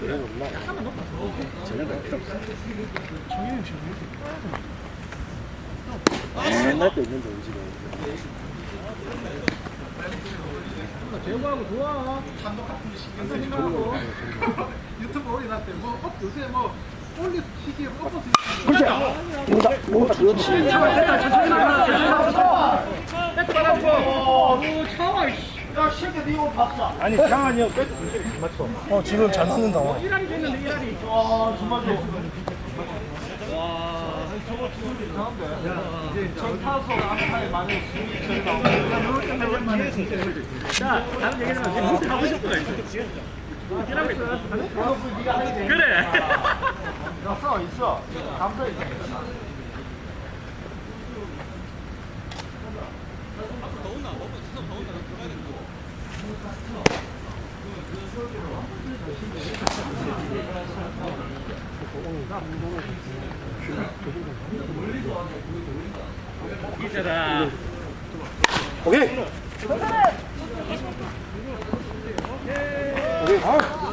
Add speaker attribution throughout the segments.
Speaker 1: 그런 없나? 저녁은 필요 없어. 옛날 때 있는데 우리 집에.
Speaker 2: 제보하고 좋아. 단독 같은 거 신경 쓰지 말고. 유튜브 올려놨대. 뭐, 업, 요새 뭐, 올리 시기에 엎어서.
Speaker 1: 그렇지. 뭔가 뭔가 그렇지. 아니 장한이 형 빼도 맞춰. 어 지금 잘 맞는다.
Speaker 2: 이란이 됐는데, 이란이. 자, 다른 얘기는 지금 하고 싶은 거 있어. 이라고 있어. 그래.
Speaker 1: 있어 있어. 감사 있
Speaker 2: 기세다.
Speaker 1: 오케이. 오케이. 아.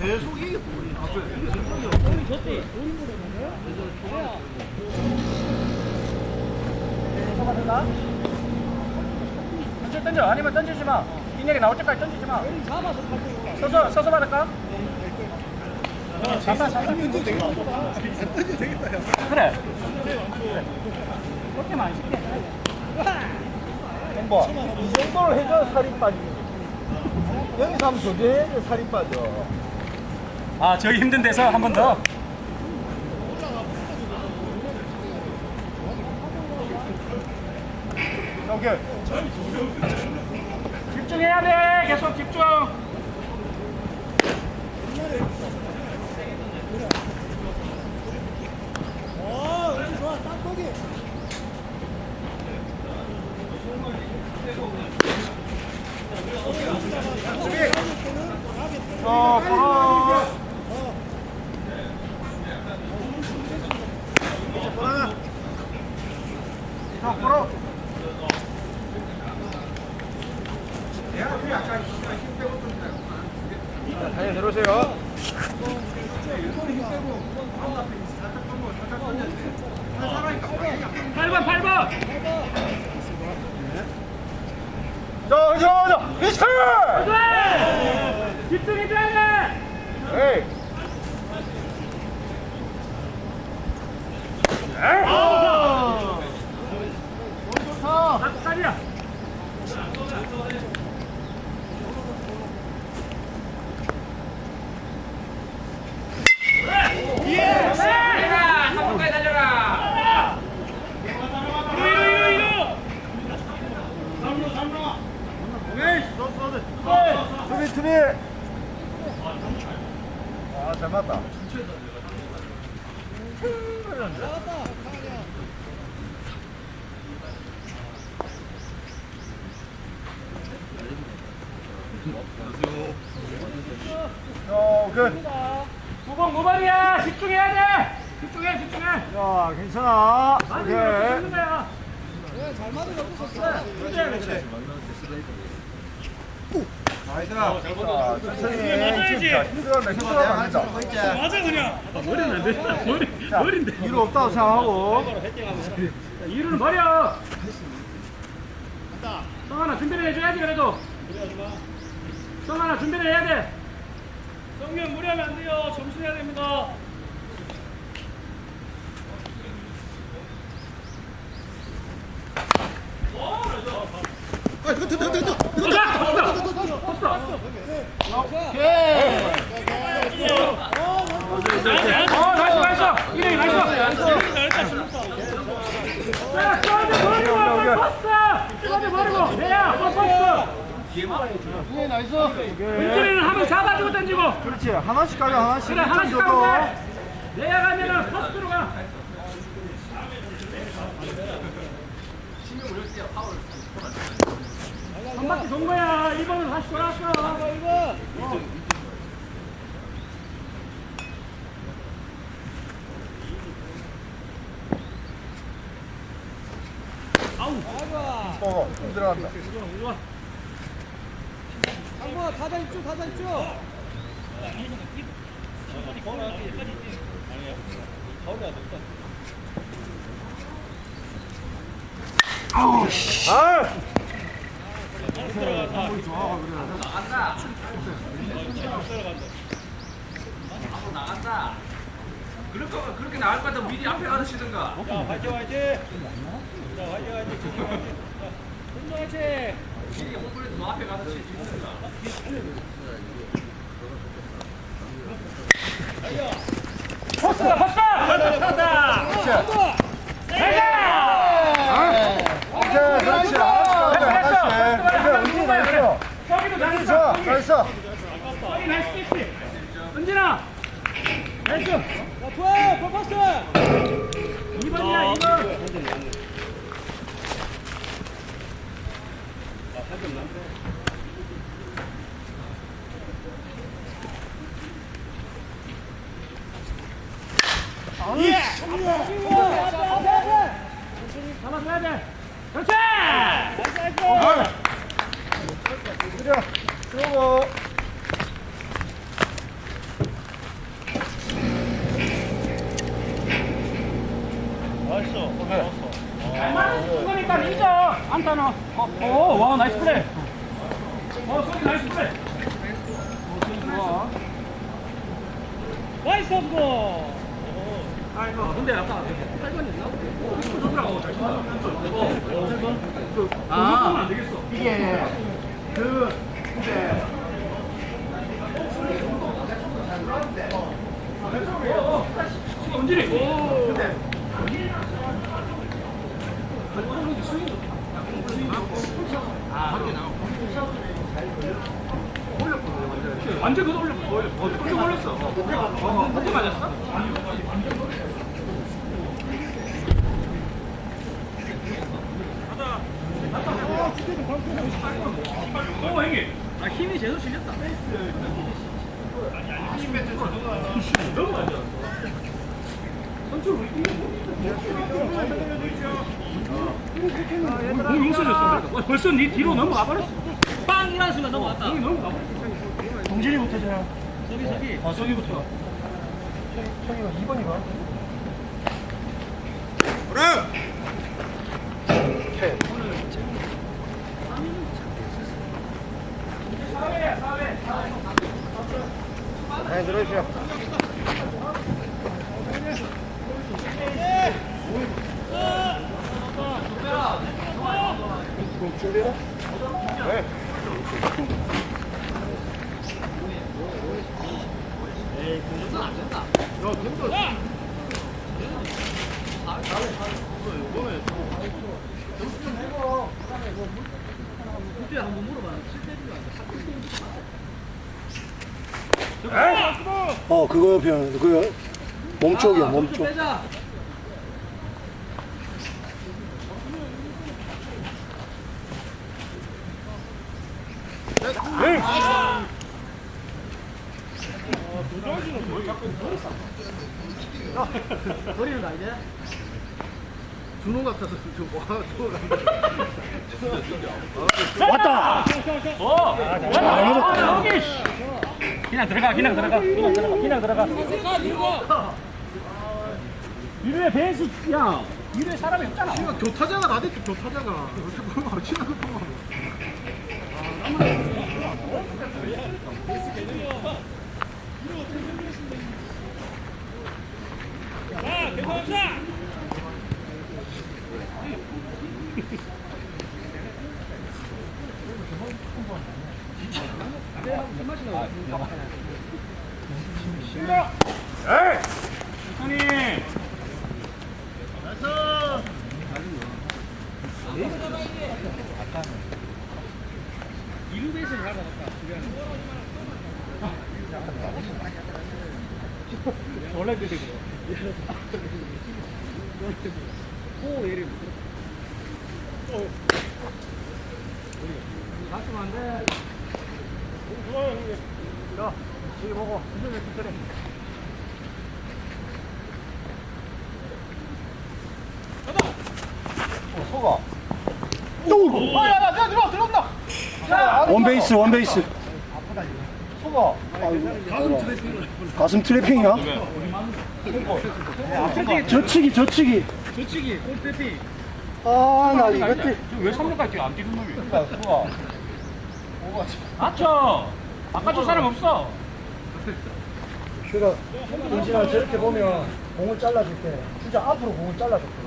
Speaker 1: 계속 이게
Speaker 3: 던져 던져 아니면 던지지 마 인연이 나올 때까지 던지지 마 서서 서서 받을까? 잠깐 잠깐 그래 그렇게만 안 쉽게
Speaker 1: 뭐, 이 정도로 해줘야 살이 빠지지. 여기서 하면 저게 해야 살이 빠져.
Speaker 3: 아 저기 힘든 데서 한 번 더.
Speaker 1: 오케이.
Speaker 3: 집중해야 돼. 계속 집중.
Speaker 1: 어, 보라. 자, 보라. 자, 다시 내려오세요.
Speaker 3: 8번 8번.
Speaker 1: 자, 자, 자, 미스터!
Speaker 3: 돼. 집중해줘야 돼.
Speaker 1: 에이.
Speaker 3: 박살이야. 한번까지 달려라. 이로 이로 이로.
Speaker 1: 투비, 투비. 아, 잘 맞다. 어, 오케이.
Speaker 3: 9번 9번이야. 집중해야 돼. 집중해 집중해.
Speaker 1: 자, 괜찮아.
Speaker 3: 많이 이렇게
Speaker 1: 오케이.
Speaker 3: 거야.
Speaker 1: 자, 천천히.
Speaker 3: 맞아야지.
Speaker 1: 자, 힘들어간다, 힘들어간다.
Speaker 3: 맞아 그냥. 머리는 안 된다. 머리
Speaker 1: 자,
Speaker 3: 머리인데.
Speaker 1: 이유 없다고 생각하고.
Speaker 3: 자, 이루는 버려. 성환아 준비를 해줘야지 그래도. 성환아 준비를 해야 돼. 성경 무리하면 안 돼요. 점수 내야 됩니다. 어, 나이스, 나이스. 이래, 나이스. 자, 저한테 버리고 와봐.
Speaker 2: 예, 나이스.
Speaker 3: 은진이는 한번 잡아주고 던지고.
Speaker 1: 그렇지. 하나씩 가려 하나씩.
Speaker 3: 그래, 하나씩
Speaker 1: 좀 줘도.
Speaker 3: 가면 돼. 내야 가면은 포스트로 가. 한 바퀴 돈 거야. 1번은 다시 돌아왔어. 1번. 아우.
Speaker 1: 어, 들어간다.
Speaker 3: 좋아.
Speaker 2: 한번 다다 입죠, 다다 입죠.
Speaker 1: 아!
Speaker 4: 그럴 거 그렇게 나갈 것 같으면 미리 앞에 가서 치든가. 미리 못 보내도 너 앞에 가서 치든가.
Speaker 3: 포스. 간다.
Speaker 1: 오케이, 그렇지. 하나씩 하나씩. 나이스.
Speaker 3: 저기도 나이스.
Speaker 1: 자, 나이스.
Speaker 3: 저기 나이스 패스. 은진아. 나이스.
Speaker 2: 좋아, 퍼퍼스.
Speaker 3: 2번이야, 2번. 잡아줘야 돼. 그렇지!
Speaker 1: 그래, 들어고. 나이스. 오케이.
Speaker 3: 잘 맞은 거니까 인정. 안타는. 어, 오, 와, 나이스 플레이. 어, 소리 나이스 플레이. 어, 소리 좋아. 나이스 고 아이고, 근데 아까 8번이 나오고. 좋더라고. 잘 친다. 어, 8번? 그, 아, 안 되겠어.
Speaker 1: 이게, 그, 이제,
Speaker 3: 은진이. 오. 완전 그거 올렸어. 어, 좀 올렸어. 어, 한대 맞았어? 오, 형님. 아, 힘이 제대로 실렸다. 너무 많이 공이 웃어졌어. 그러니까. 벌써 네 뒤로 넘어가 버렸어. 빵! 이라는 순간 넘어갔다. 공이 넘어가 버렸어.
Speaker 1: 동진이부터 줘.
Speaker 3: 저기, 저기.
Speaker 1: 아, 저기부터. 저기가 2번이가? 그래! 오케이. 네, 들어주세요. 준비해? 네.
Speaker 5: 어 그거 표현. 그 몸쪽이야 몸쪽
Speaker 2: 준호 같아서 좀 와, 같아.
Speaker 5: 왔다
Speaker 3: 어! 아, 여기! 씨. 그냥 들어가, 그냥 들어가, 그냥 들어가, 그냥 들어가. 이루에 배수, 야, 이루에 사람이 없잖아.
Speaker 2: 씨가 교타자가 나댔지, 교타자가. 어떻게 보면 치는 거 보면.
Speaker 3: 형님. 이루 베이스 잘 받았다. 원래 그래 그래. 오 얘를 다치면 안 돼. 천천히 천천히.
Speaker 6: 소가.
Speaker 1: 또
Speaker 6: 아, 야, 야, 야, 들어, 들어온다.
Speaker 1: 원 베이스 원 베이스
Speaker 6: 소가.
Speaker 1: 가슴 트래핑이야? 저치기 저치기
Speaker 3: 저치기 골대피.
Speaker 1: 아나 이것들
Speaker 3: 왜 3루까지 뛰어 안 뛰는 놈이? 맞죠? 아까 저 사람 없어.
Speaker 1: 그가 인진아 저렇게 보면 공을 잘라줄 때 진짜 앞으로 공을 잘라줄 때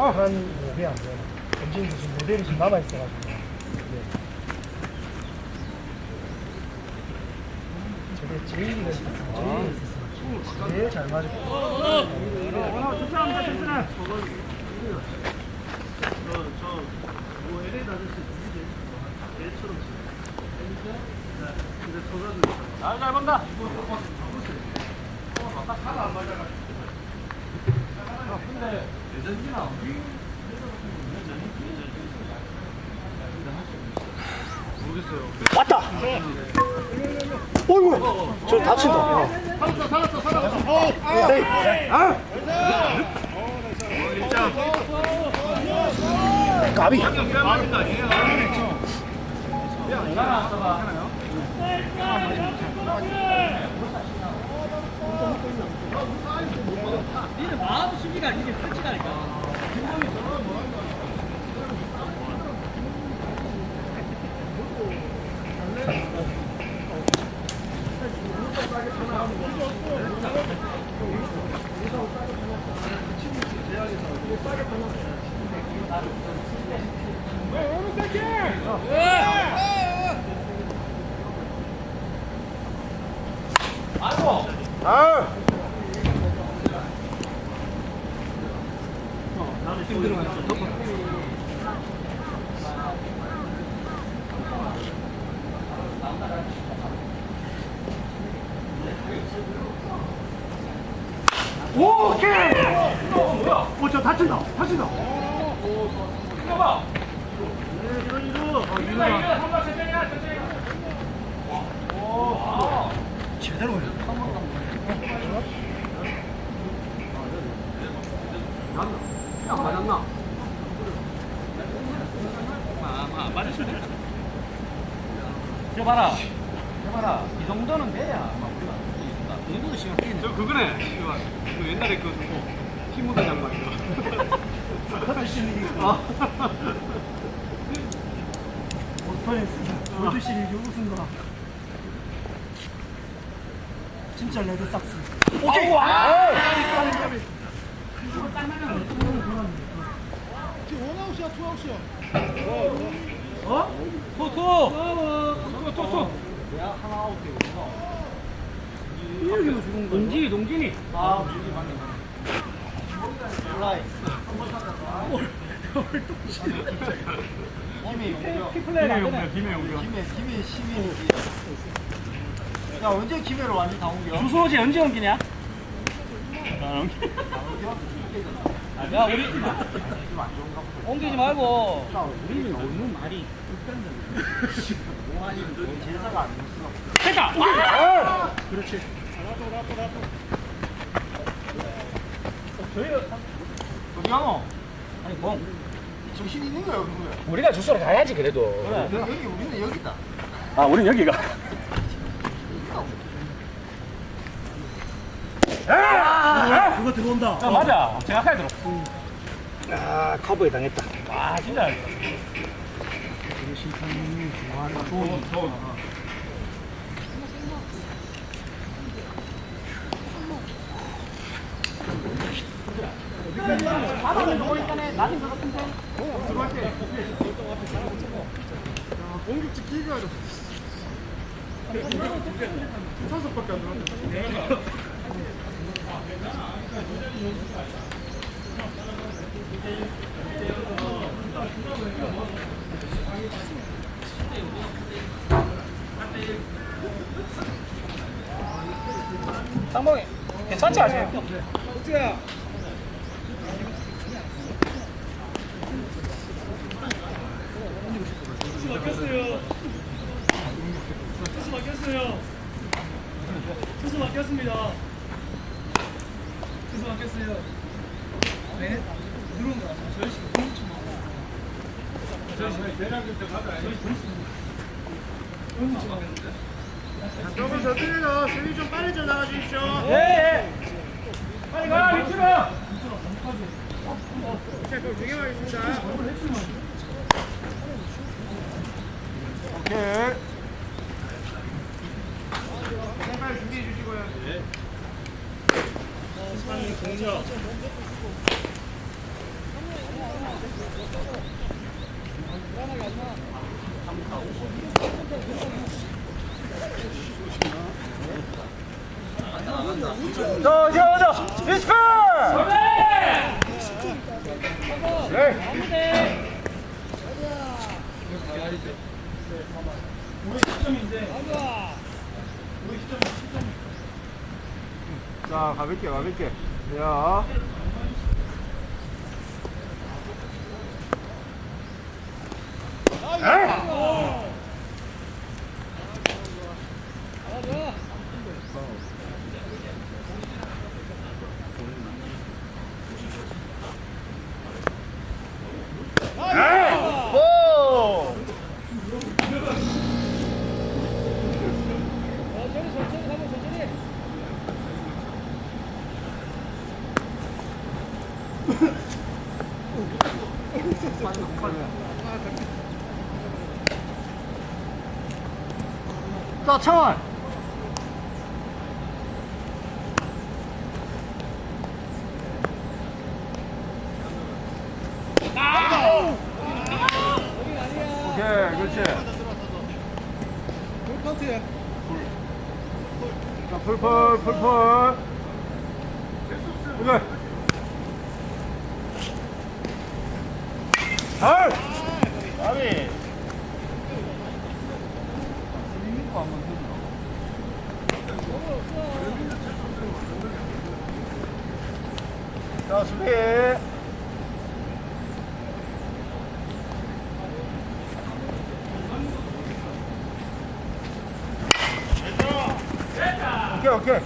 Speaker 1: 완벽한 몸이 안 돼. 전진 무슨 모델이 좀 남아 있어가지고. 네. 저게 있었어. 제일 잘 맞을.
Speaker 3: 아, 잘 본다.
Speaker 1: 왔다! 어이구! 저 다친다. 살았어, 살았어, 살았어. 까비.
Speaker 3: 니는 마음 수비가.
Speaker 6: 아,
Speaker 1: 어저 다친다. 다친다. 제대로 해.
Speaker 3: 저 봐라. 저 봐라. 이 정도는 돼야. 막 우리가 이 정도는 시간 뛰는.
Speaker 7: 저 그거네. 그 옛날에 그 누구 티모드 장관 이거.
Speaker 1: 아. 오스퍼레스 월드 시리즈 우승과 진짜 레드삭스.
Speaker 3: 오케이. 와.
Speaker 8: 원아웃이야, 투아웃이야.
Speaker 3: 어? 투, 투. 투, 투, 투. 동진이, 동진이.
Speaker 6: 아, 플라이. 김해 용병.
Speaker 3: 피플레이가 안 되네. 김해 용병.
Speaker 6: 김해, 김해 시민이지. 야, 언제 김해로 완전 다 옮겨?
Speaker 3: 주소지 언제 옮기냐? 야, 우리 옮기지 말고. 우리는 너무 말이
Speaker 6: 제사가 안 됐어.
Speaker 3: 됐다. 와!
Speaker 1: 그렇지.
Speaker 6: 어디 가노?
Speaker 3: 아니 뭐
Speaker 6: 정신 있는 거야, 없는 거야?
Speaker 3: 우리가 주소로 가야지 그래도.
Speaker 6: 여기, 우리는 여기다.
Speaker 3: 아, 우린 여기가.
Speaker 1: 그거 들어온다.
Speaker 3: 아, 맞아. 정확하게 들어.
Speaker 1: 아 커브에 당했다.
Speaker 3: 와, 진짜. 상봉이 괜찮지 아세요?
Speaker 6: 투수 바뀌었어요. 투수 바뀌었습니다. 투수 바뀌었어요. 네? 들어온 거 같아요. 저희 씨. 저희 씨. 저희 씨.
Speaker 2: 조금 저쪽에서 수비 좀 빨리 좀 나가주십시오.
Speaker 3: 네. 빨리 가 위치로.
Speaker 2: 자, 그럼 되게 많겠습니다.
Speaker 1: 오케이.
Speaker 2: 빨리 준비해 주시고요.
Speaker 1: 자, 자, 자. 리스크! 네. 자, 가볍게, 가볍게. 야. 오! 자, 창원. 오케이, 그렇지.
Speaker 2: 카운트에.
Speaker 1: 자, 풀풀, 풀풀. 오케이. 헐! 아비. 자, 수비. 오케이, 오케이.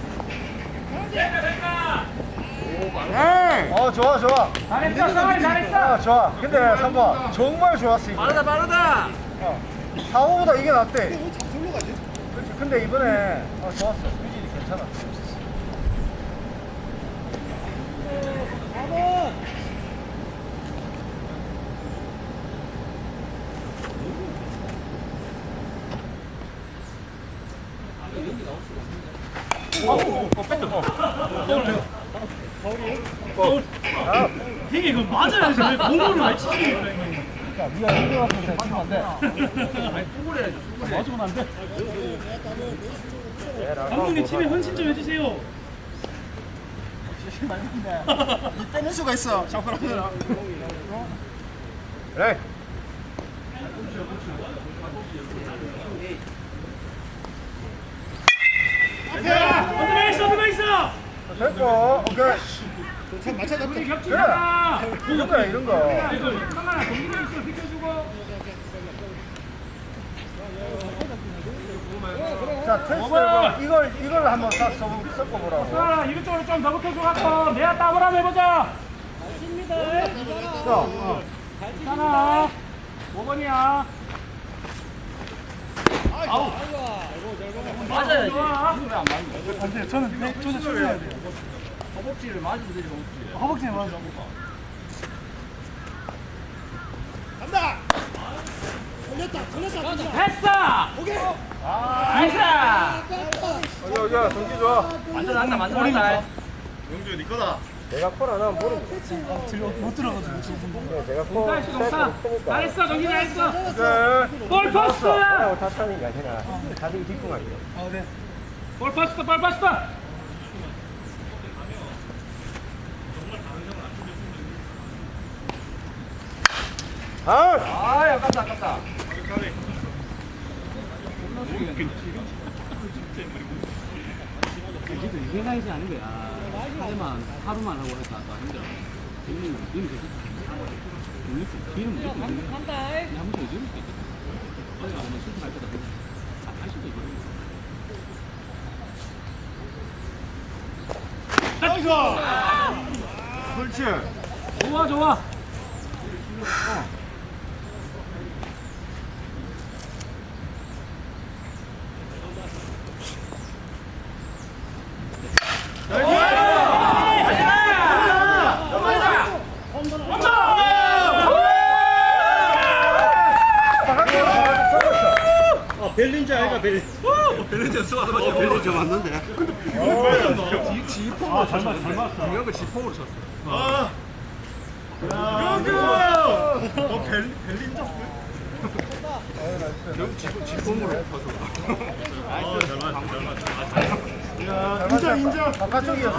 Speaker 1: 네. 어, 좋아, 좋아.
Speaker 3: 잘했어 상환이 잘했어.
Speaker 1: 아, 좋아. 근데 3번 정말 좋았어. 이거.
Speaker 3: 빠르다 빠르다.
Speaker 1: 어. 4호보다 이게 낫대. 근데 이번에 어, 좋았어. 수진이 괜찮아. 아,
Speaker 6: 되게 이거 맞아야지. 왜 몸으로 거예요?
Speaker 1: 야, 네가 이거 갖고 있어. 치면 안 돼.
Speaker 3: 맞으면 안 돼.
Speaker 6: 감독님 팀에 헌신 좀 해주세요.
Speaker 2: 빼는 수가 있어. 하면.
Speaker 1: 그래.
Speaker 6: 어디가 있어?
Speaker 1: 됐고, 오케이.
Speaker 2: 참 맞춰잡다.
Speaker 6: 우리 겹치잖아.
Speaker 1: 이런 거야, 이런 거.
Speaker 6: 상관아 동기가 있어 비켜주고.
Speaker 1: 자, 테스트 이걸 이걸 한번 딱 섞어 섞어 보라고.
Speaker 6: 자 이쪽으로 좀더 붙어줘 갖고 내가 한번 해보자.
Speaker 1: 자, 어.
Speaker 6: 괜찮아. 5번이야. 아우. 맞아요. 좋아.
Speaker 5: 안 돼요. 저는 네, 저는 출근해야 돼요.
Speaker 3: 허벅지를 맞으면 되지 허벅지.
Speaker 5: 허벅지에 맞아.
Speaker 6: 됐어. 오케이. 나이스.
Speaker 1: 여기 여기 동기 좋아.
Speaker 3: 완전 한다 완전 한다.
Speaker 2: 영주 니 거다.
Speaker 1: 내가 콜 안 하면 모르
Speaker 6: 들어 못 들어가지고 지금.
Speaker 1: 내가 콜
Speaker 3: 동사 씨 동사. 잘했어 정신 잘했어
Speaker 1: 네.
Speaker 3: 골 파스트야
Speaker 1: 하고 다 타니까 그냥 가슴이 뒷궁하게.
Speaker 6: 아 네.
Speaker 3: 골 파스트 골 파스트
Speaker 1: 아, 아, 아깝다, 아깝다.
Speaker 3: 진짜 이 생각이지 않은 거야 하지만 하루만 하고 해서 더 힘들어 거 니는 계속 물리고 뒤는 무조건 물리고 한번 더 해줄 수 있겠다 어디가 오면 수술할 때도 그냥 할 수도 있고
Speaker 1: 그렇지.
Speaker 3: 좋아 좋아